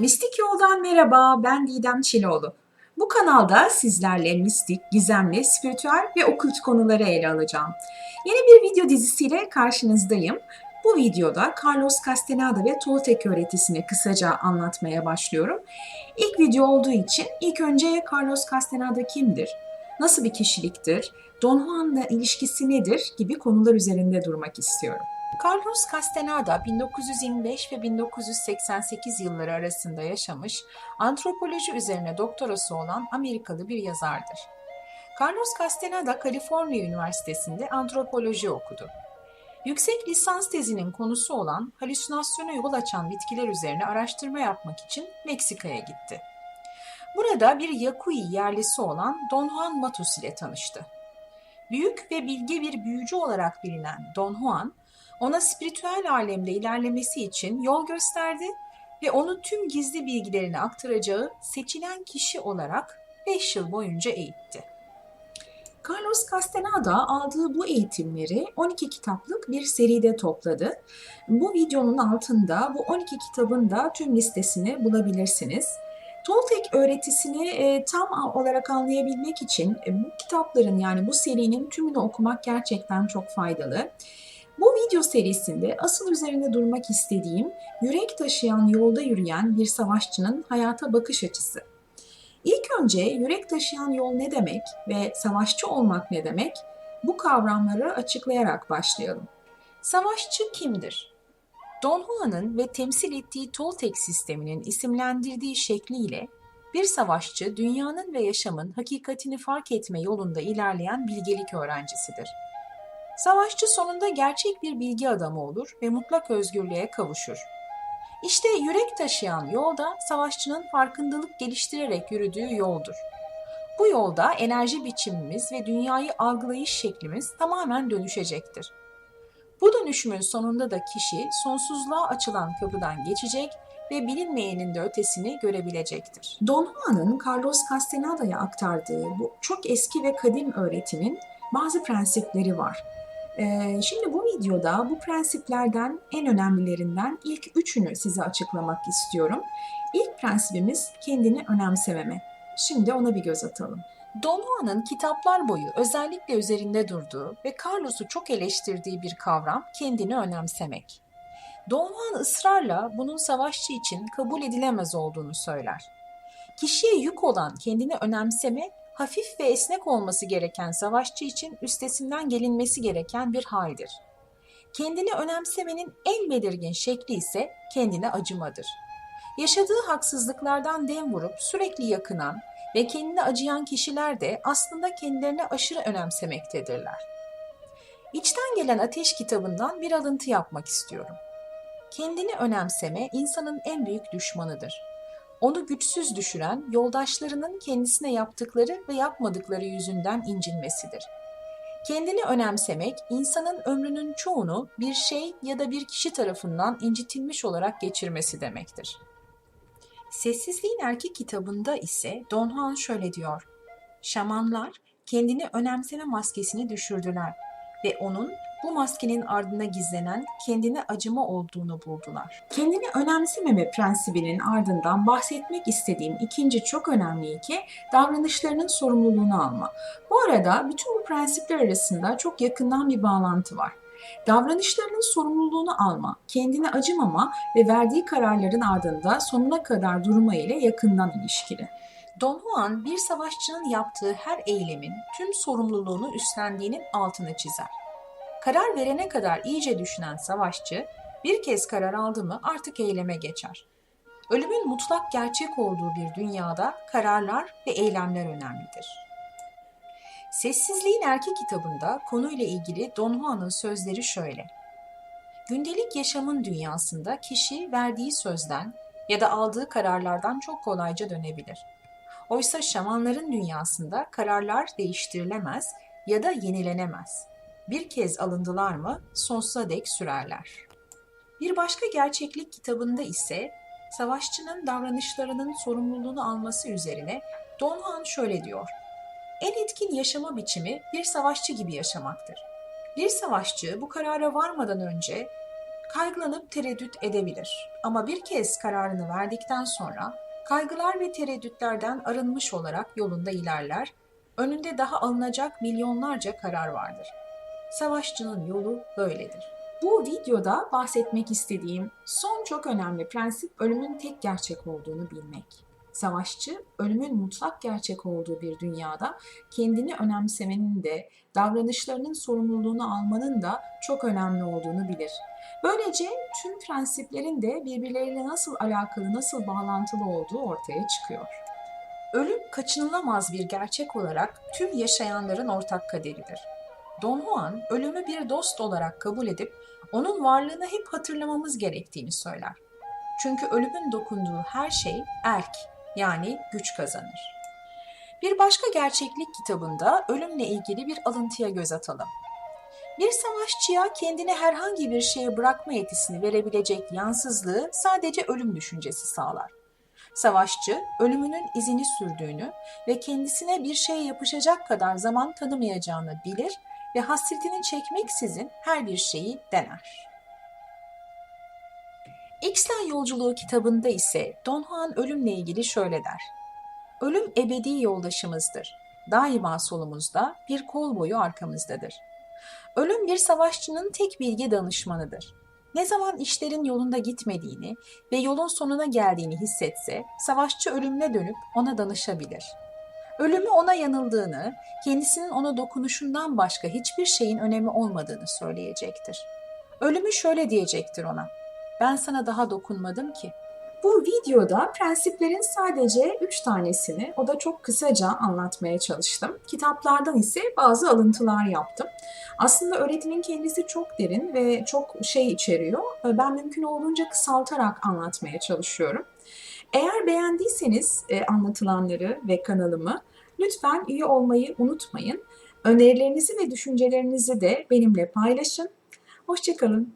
Mistik Yoldan merhaba, ben Didem Çiloğlu. Bu kanalda sizlerle mistik, gizemli, spiritüel ve okült konuları ele alacağım. Yeni bir video dizisiyle karşınızdayım. Bu videoda Carlos Castaneda ve Toltec öğretisini kısaca anlatmaya başlıyorum. İlk video olduğu için ilk önce Carlos Castaneda kimdir? Nasıl bir kişiliktir? Don Juan'la ilişkisi nedir? gibi konular üzerinde durmak istiyorum. Carlos Castaneda 1925 ve 1988 yılları arasında yaşamış, antropoloji üzerine doktorası olan Amerikalı bir yazardır. Carlos Castaneda Kaliforniya Üniversitesi'nde antropoloji okudu. Yüksek lisans tezinin konusu olan halüsinasyona yol açan bitkiler üzerine araştırma yapmak için Meksika'ya gitti. Burada bir Yaqui yerlisi olan Don Juan Matus ile tanıştı. Büyük ve bilge bir büyücü olarak bilinen Don Juan, ona spiritüel alemde ilerlemesi için yol gösterdi ve onu tüm gizli bilgilerini aktaracağı seçilen kişi olarak 5 yıl boyunca eğitti. Carlos Castaneda aldığı bu eğitimleri 12 kitaplık bir seride topladı. Bu videonun altında bu 12 kitabın da tüm listesini bulabilirsiniz. Toltec öğretisini e, tam olarak anlayabilmek için e, bu kitapların yani bu serinin tümünü okumak gerçekten çok faydalı. Bu video serisinde asıl üzerinde durmak istediğim yürek taşıyan yolda yürüyen bir savaşçının hayata bakış açısı. İlk önce yürek taşıyan yol ne demek ve savaşçı olmak ne demek? Bu kavramları açıklayarak başlayalım. Savaşçı kimdir? Don Juan'ın ve temsil ettiği Toltec sisteminin isimlendirdiği şekliyle bir savaşçı dünyanın ve yaşamın hakikatini fark etme yolunda ilerleyen bilgelik öğrencisidir. Savaşçı sonunda gerçek bir bilgi adamı olur ve mutlak özgürlüğe kavuşur. İşte yürek taşıyan yolda savaşçının farkındalık geliştirerek yürüdüğü yoldur. Bu yolda enerji biçimimiz ve dünyayı algılayış şeklimiz tamamen dönüşecektir. Bu dönüşümün sonunda da kişi sonsuzluğa açılan kapıdan geçecek ve bilinmeyenin de ötesini görebilecektir. Don Juan'ın Carlos Castaneda'ya aktardığı bu çok eski ve kadim öğretimin bazı prensipleri var. Ee, şimdi bu videoda bu prensiplerden en önemlilerinden ilk üçünü size açıklamak istiyorum. İlk prensibimiz kendini önemsememe. Şimdi ona bir göz atalım. Don Juan'ın kitaplar boyu özellikle üzerinde durduğu ve Carlos'u çok eleştirdiği bir kavram kendini önemsemek. Don Juan ısrarla bunun savaşçı için kabul edilemez olduğunu söyler. Kişiye yük olan kendini önemseme hafif ve esnek olması gereken savaşçı için üstesinden gelinmesi gereken bir haldir. Kendini önemsemenin en belirgin şekli ise kendine acımadır. Yaşadığı haksızlıklardan dem vurup sürekli yakınan ve kendine acıyan kişiler de aslında kendilerini aşırı önemsemektedirler. İçten gelen Ateş kitabından bir alıntı yapmak istiyorum. Kendini önemseme insanın en büyük düşmanıdır onu güçsüz düşüren yoldaşlarının kendisine yaptıkları ve yapmadıkları yüzünden incinmesidir. Kendini önemsemek, insanın ömrünün çoğunu bir şey ya da bir kişi tarafından incitilmiş olarak geçirmesi demektir. Sessizliğin Erkek kitabında ise Don Juan şöyle diyor. Şamanlar kendini önemseme maskesini düşürdüler ve onun bu maskenin ardına gizlenen kendine acıma olduğunu buldular. Kendini önemsememe prensibinin ardından bahsetmek istediğim ikinci çok önemli iki davranışlarının sorumluluğunu alma. Bu arada bütün bu prensipler arasında çok yakından bir bağlantı var. Davranışlarının sorumluluğunu alma, kendine acımama ve verdiği kararların ardında sonuna kadar durma ile yakından ilişkili. Don Juan bir savaşçının yaptığı her eylemin tüm sorumluluğunu üstlendiğinin altını çizer. Karar verene kadar iyice düşünen savaşçı bir kez karar aldı mı artık eyleme geçer. Ölümün mutlak gerçek olduğu bir dünyada kararlar ve eylemler önemlidir. Sessizliğin Erkek kitabında konuyla ilgili Don Juan'ın sözleri şöyle. Gündelik yaşamın dünyasında kişi verdiği sözden ya da aldığı kararlardan çok kolayca dönebilir. Oysa şamanların dünyasında kararlar değiştirilemez ya da yenilenemez bir kez alındılar mı sonsuza dek sürerler. Bir başka gerçeklik kitabında ise savaşçının davranışlarının sorumluluğunu alması üzerine Don Juan şöyle diyor. En etkin yaşama biçimi bir savaşçı gibi yaşamaktır. Bir savaşçı bu karara varmadan önce kaygılanıp tereddüt edebilir. Ama bir kez kararını verdikten sonra kaygılar ve tereddütlerden arınmış olarak yolunda ilerler. Önünde daha alınacak milyonlarca karar vardır. Savaşçının yolu böyledir. Bu videoda bahsetmek istediğim son çok önemli prensip ölümün tek gerçek olduğunu bilmek. Savaşçı, ölümün mutlak gerçek olduğu bir dünyada kendini önemsemenin de, davranışlarının sorumluluğunu almanın da çok önemli olduğunu bilir. Böylece tüm prensiplerin de birbirleriyle nasıl alakalı, nasıl bağlantılı olduğu ortaya çıkıyor. Ölüm kaçınılamaz bir gerçek olarak tüm yaşayanların ortak kaderidir. Don Juan ölümü bir dost olarak kabul edip onun varlığını hep hatırlamamız gerektiğini söyler. Çünkü ölümün dokunduğu her şey erk yani güç kazanır. Bir başka gerçeklik kitabında ölümle ilgili bir alıntıya göz atalım. Bir savaşçıya kendini herhangi bir şeye bırakma yetisini verebilecek yansızlığı sadece ölüm düşüncesi sağlar. Savaşçı, ölümünün izini sürdüğünü ve kendisine bir şey yapışacak kadar zaman tanımayacağını bilir ve hasretini çekmeksizin her bir şeyi dener. İkslan Yolculuğu kitabında ise Don Juan ölümle ilgili şöyle der. Ölüm ebedi yoldaşımızdır. Daima solumuzda, bir kol boyu arkamızdadır. Ölüm bir savaşçının tek bilgi danışmanıdır. Ne zaman işlerin yolunda gitmediğini ve yolun sonuna geldiğini hissetse, savaşçı ölümüne dönüp ona danışabilir. Ölümü ona yanıldığını, kendisinin ona dokunuşundan başka hiçbir şeyin önemi olmadığını söyleyecektir. Ölümü şöyle diyecektir ona. Ben sana daha dokunmadım ki. Bu videoda prensiplerin sadece 3 tanesini, o da çok kısaca anlatmaya çalıştım. Kitaplardan ise bazı alıntılar yaptım. Aslında öğretinin kendisi çok derin ve çok şey içeriyor. Ben mümkün olduğunca kısaltarak anlatmaya çalışıyorum. Eğer beğendiyseniz e, anlatılanları ve kanalımı lütfen üye olmayı unutmayın. Önerilerinizi ve düşüncelerinizi de benimle paylaşın. Hoşçakalın.